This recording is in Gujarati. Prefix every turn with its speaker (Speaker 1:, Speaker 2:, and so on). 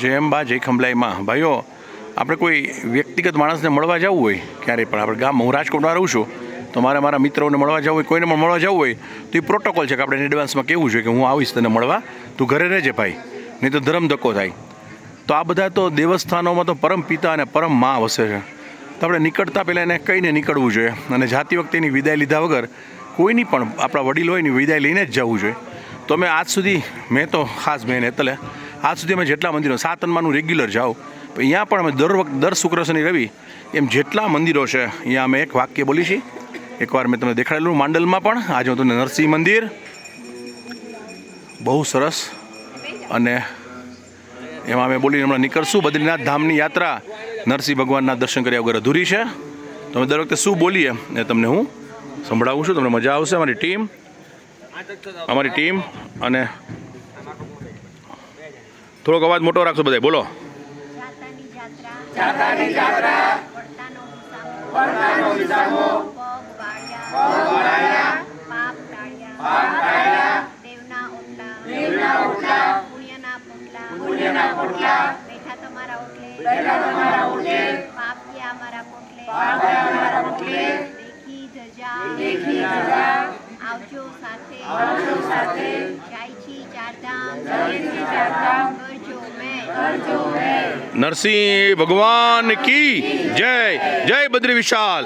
Speaker 1: જય અંબા જય ખંભલાઈમાં. ભાઈઓ, આપણે કોઈ વ્યક્તિગત માણસને મળવા જવું હોય, ક્યારેય પણ. આપણે ગામ, હું રાજકોટમાં રહું છું, તો મારે, મારા મિત્રોને મળવા જવું હોય, કોઈને પણ મળવા જવું હોય, તો એ પ્રોટોકોલ છે કે આપણે એડવાન્સમાં કેવું જોઈએ કે હું આવીશ તને મળવા. તું ઘરે રહેજે ભાઈ, નહીં તો ધર્મ ધક્કો થાય. તો આ બધા તો દેવસ્થાનોમાં તો પરમ પિતા અને પરમ મા વસે છે. તો આપણે નીકળતા પહેલાં એને કહીને નીકળવું જોઈએ અને જાતી વખતે એની વિદાય લીધા વગર કોઈની પણ આપણા વડીલ હોય એની વિદાય લઈને જ જવું જોઈએ. તો મેં આજ સુધી, મેં તો ખાસ મેં એટલે આજ સુધી અમે જેટલા મંદિરો, સાત અન્માનું રેગ્યુલર જાઓ અહીંયા પણ અમે દર વખત, દર શુક્ર શનિ, રવિ, એમ જેટલા મંદિરો છે, અહીંયા અમે એક વાક્ય બોલી છીએ. એકવાર મેં તમને દેખાડેલું માંડલમાં પણ, આજે હું તમને નરસિંહ મંદિર, બહુ સરસ, અને એમાં અમે બોલીને હમણાં નીકળશું. બદ્રીનાથ ધામની યાત્રા, નરસિંહ ભગવાનના દર્શન કર્યા વગર અધૂરી છે. તો અમે દર વખતે શું બોલીએ, એ તમને હું સંભળાવું છું, તમને મજા આવશે, અમારી ટીમ અમારી ટીમ અને થોડોક અવાજ મોટો રાખશો બધા બોલો.
Speaker 2: બેઠા તમારા ઓટલે. બેઠા પાપ ગયા અમારા પોટલે. દેખી ધજા. દેખી ધજા. આવજો સાથે. આવજો સાથે. જાય છી ચારધામ કરજો મેં કરજો મેં
Speaker 1: નરસિંહ ભગવાન કી જય જય બદ્રી વિશાલ.